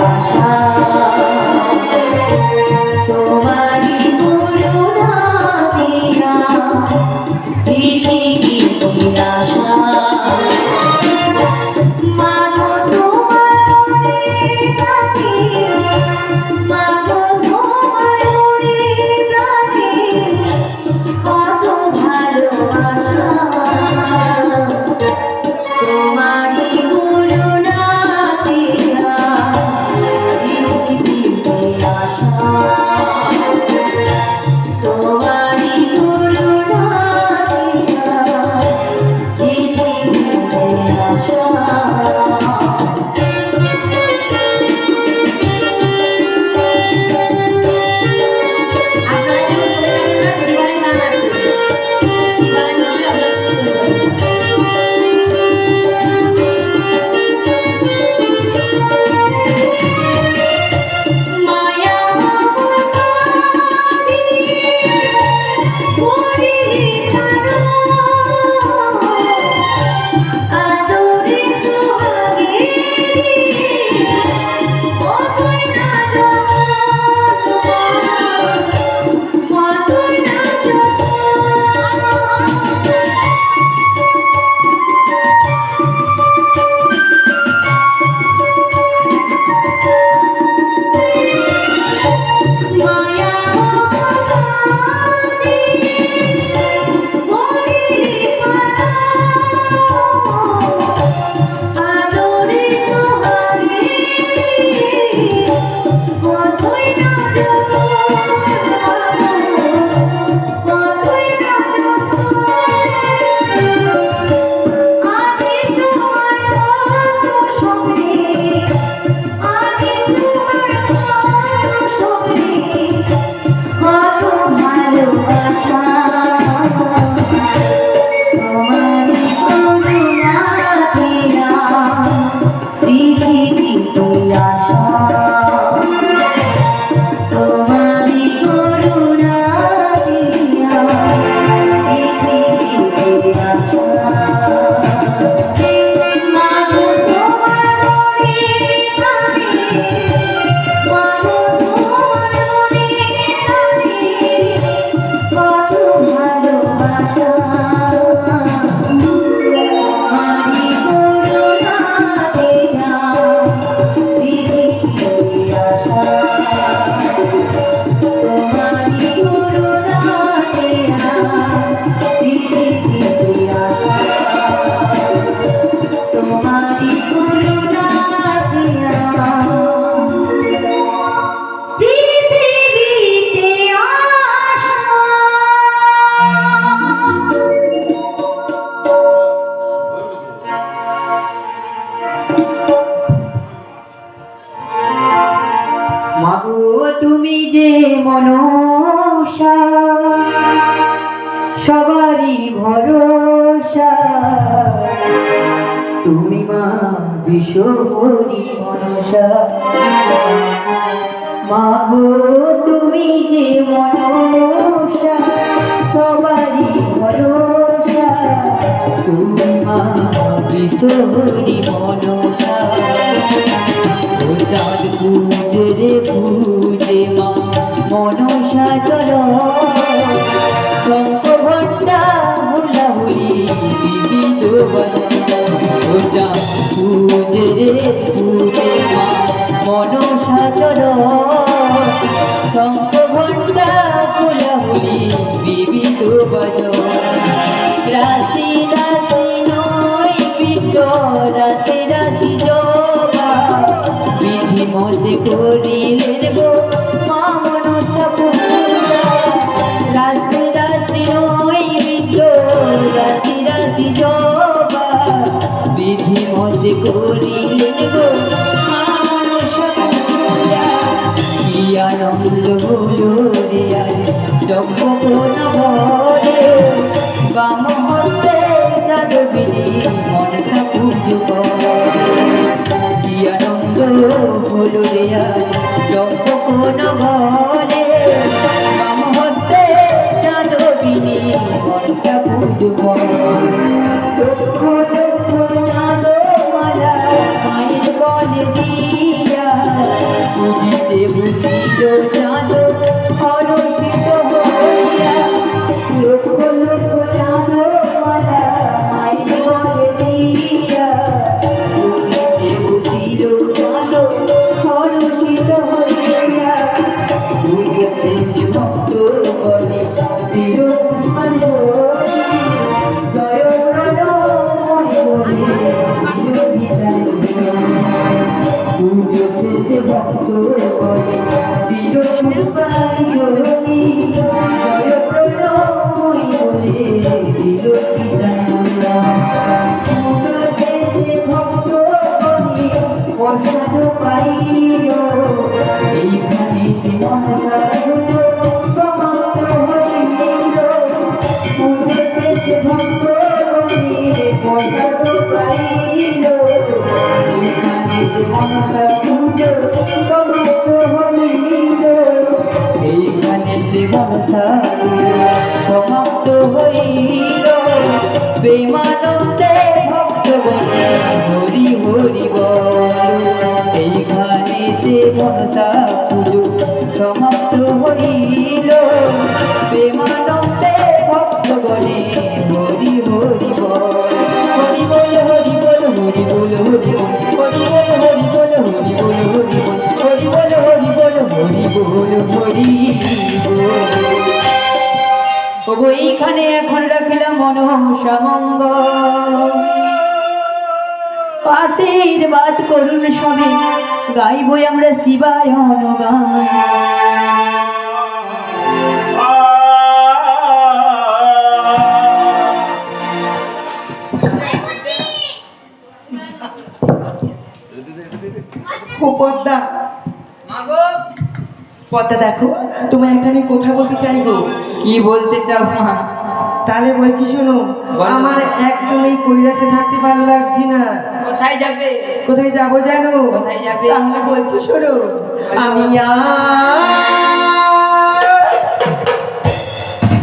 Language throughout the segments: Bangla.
আশা। মাগো, তুমি যে মনসা, সবারই ভরসা। তুমি মা বিশ্বরী মনসা। চাঁদ পুজে রে পুজে মা, মনসা চল। শঙ্খ ঘণ্টা হুলাহুলি বিবিধ পূজা পুজে রে পুজে মা, মনসা চল। করিলেন গো কি আনন্দ হলো রিয়ায় জগবন ভরে বাম হস্তে সাধবিনি মনসা পুজো কি আনন্দ হলো রিয়ায় জগবন ভরে বাম হস্তে সাধবিনি মনসা পুজো প্রাণ দিয়া বুঝিতে বুঝিল না সমাপ্ত হইল প্রেমানন্দে ভক্ত হরি হরি এইখানে মনসা পুজো সমাপ্ত হইল প্রেমানন্দে ভক্ত বলে হরি হরি বল এইখানে এখন রাখলাম মনোহম সমঙ্গ পাশের বাদ করুন সবে গাইবই আমরা শিবায়ন গান ও পদ্মা পদ্মা দেখো তোমার একটা আমি কথা বলতে চাইব। কি বলতে চাও মা? তাহলে বলছি শোনো আমার একদম এই কৈলাসে থাকতে ভালো লাগছে না। কোথায় যাবে? কোথায় যাব জানো? কোথায় যাবে? তাহলে বলছি শোনো আমি আর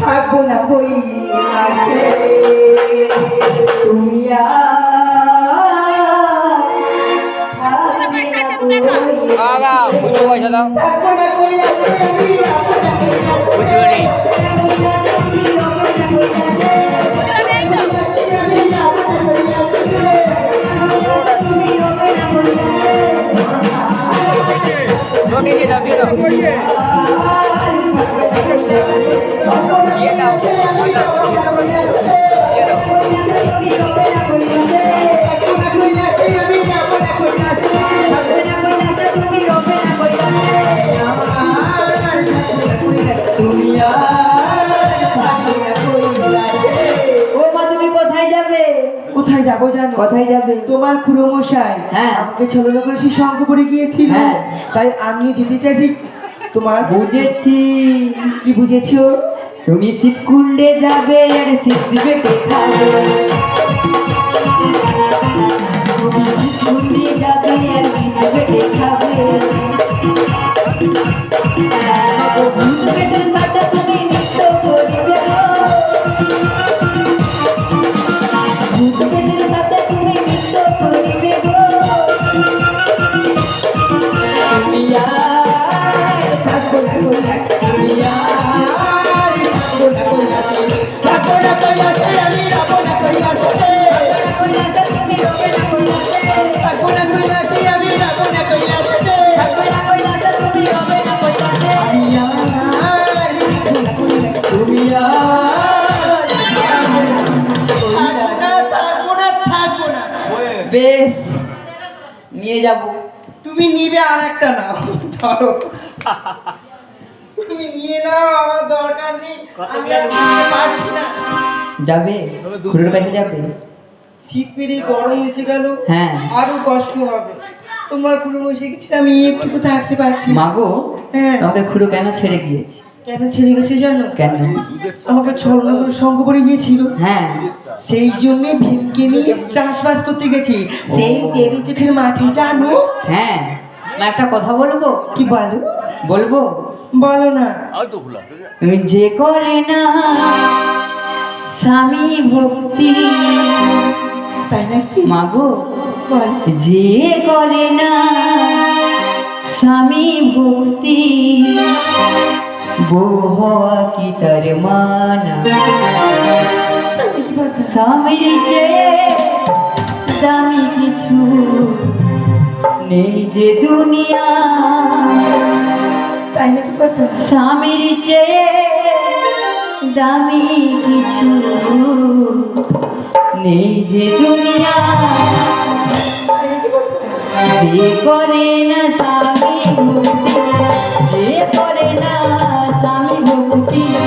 থাকব না কৈলাসে। তুমি আগা 啊！不回去喂小张 কোথায় যাবে? তোমার খুড়ো মশাই হ্যাঁ। আমাকে ছোট করে সেই শঙ্খ পড়ে গিয়েছিল হ্যাঁ। তাই আমিও যেতে চাইছি। তোমার বুঝেছি। কি বুঝেছ? তুমি শিবকুণ্ডে যাবে আর পেটে খাবে তুমি শিবকুণ্ডে যাবে আর সিদ্ধি খাবে বেশ নিয়ে যাব। তুমি নিবে আর একটা নাও ধরো। তুমি নিয়ে নাও আমার দরকার নেই। আমি আর নিতে পারছি না। যাবে? খুড়োর কাছে যাবে? শীত পেরিয়ে গরম এসে গেল। হ্যাঁ। আরও কষ্ট হবে। তোমার পুরো বসে গেছে আমি একটু থাকতে পারছি না। মাগো হ্যাঁ। আমাকে খুড়ো কেন ছেড়ে গিয়েছে? কেন ছেড়ে গেছে জানো? কেন? আমাকে ছলনা সঙ্গ করে গিয়েছিল। হ্যাঁ। সেই জন্য ভীমকে নিয়ে চাষবাস করতে গেছি। সেই দেবী চোখের মাঠে জানো? হ্যাঁ। না একটা কথা বলব? কি বলো? বলব? বলো না। যে করে না স্বামী ভক্তি। তাই নাকি? মাগো যে করে না স্বামী ভক্তি। Бога китармана Самый рече, самый кичу Неже дуния স্বামীর চেয়ে দামি কিছু নেই যে দুনিয়া যে করে না স্বামী যে করে contigo.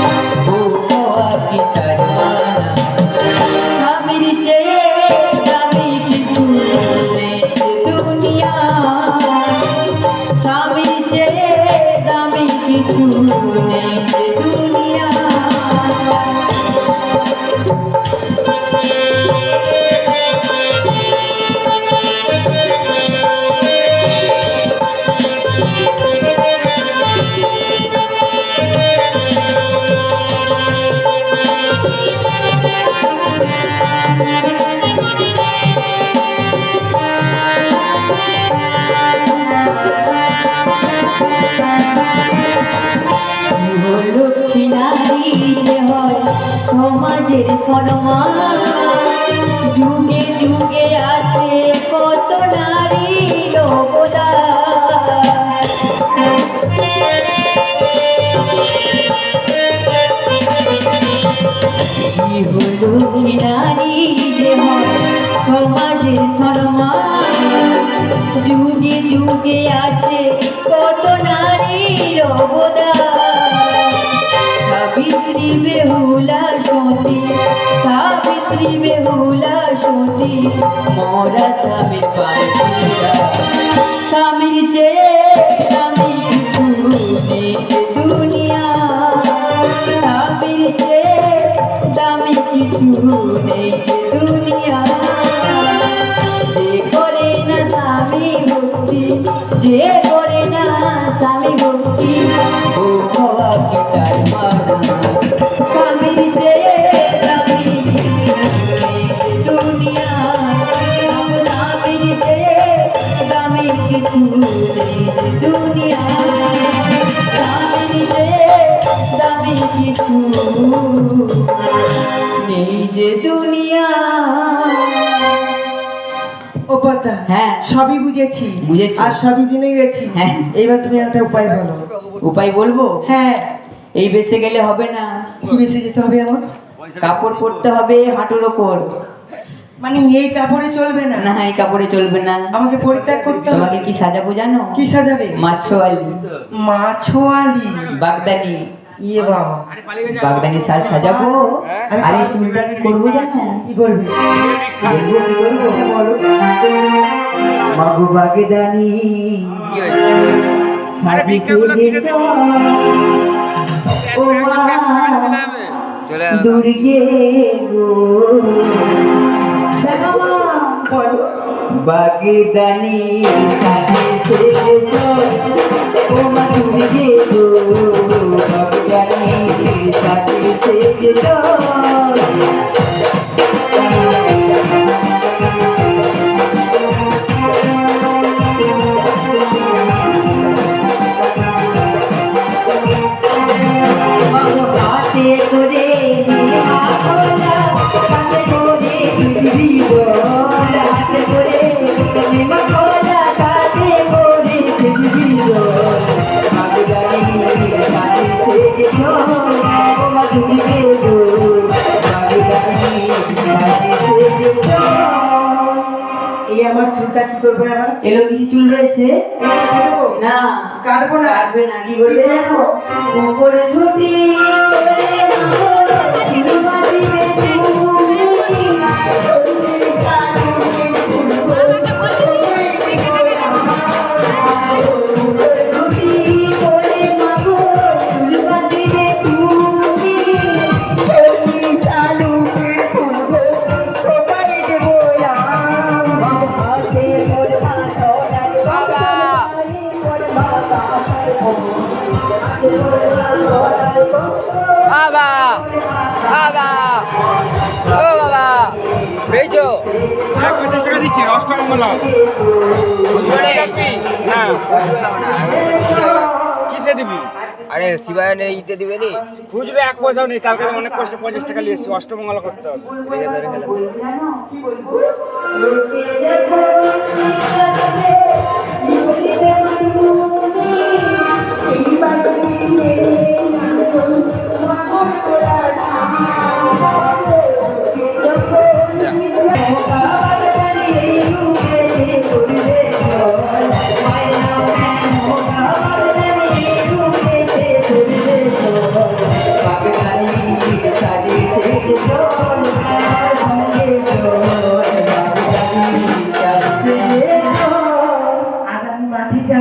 হলো নারী যে সমাজের সম্মান যুগে যুগে আছে কত নারীর অবদান। সাবিত্রী বেহুলা সতী, সাবিত্রী বেহুলা সতী, মরা স্বামীর পাখিরা স্বামীর চেয়ে স্বামীর কিছু নেই দুনিয়া। স্বামী ভক্তি, যে করে না স্বামী ভক্তি, ও হওয়া তার মানা স্বামীর যে দামি কিছু যে দুনিয়া। ও পাতা হ্যাঁ। সবই বুঝেছি। বুঝেছি। আর সবই জেনে গেছি। হ্যাঁ। এইবার তুমি একটা উপায় বলো। উপায় বলব? হ্যাঁ। এই বেসে গেলে হবে না। কি বেশি যেতে হবে আমার কাপড় পরতে হবে হাঁটুর ওপর। মানে এই কাপড়ে চলবে না? না এই কাপড়ে চলবে না। আমাকে পরিত্যাগ করতে হবে। তোমাকে কি সাজাবো জানো? কি সাজাবে? মাছোয়ালি। মাছোয়ালি। বাগদানি। ইয়ে বাবা। বাগদানি সাজ সাজাবো? আর এই চুলটা কি করব জানো? কি করবে? বলব কি করব মাগো বাগদানি সাজিয়ে গেছ ও মা। দুর্গে গো। বাগদানি সাজে সেজেছ। ও মা দুর্গে গো। বাগদানি সাজে আমার চুলটা কি করবে আমার? এলো কিছু চুল রয়েছে? না। কাটবো না? কাটবে না কি করবে? জানো উপরে ছুটি করে হ্যাঁ। কিসে দিবি? আরে শিবায়নের ইতে দিবে নি? খুচরো এক পয়সাও নেই তার কাছে অনেক কষ্ট পঞ্চাশ টাকা নিয়ে এসেছি অষ্টমঙ্গলা করতে হবে। রেখে মাটিতে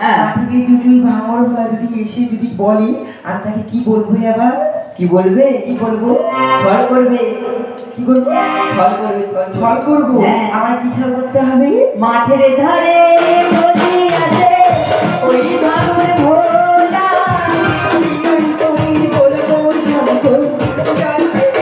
হ্যাঁ। যদি ভাঙর বা যদি এসে যদি বলে আমি তাকে কি বলব আবার? কি বলবে? কি বলব? ছল করবে। কি করব? ছল করবে ছল করব। হ্যাঁ। আমার কি ছল করতে হবে? মাঠের ধারে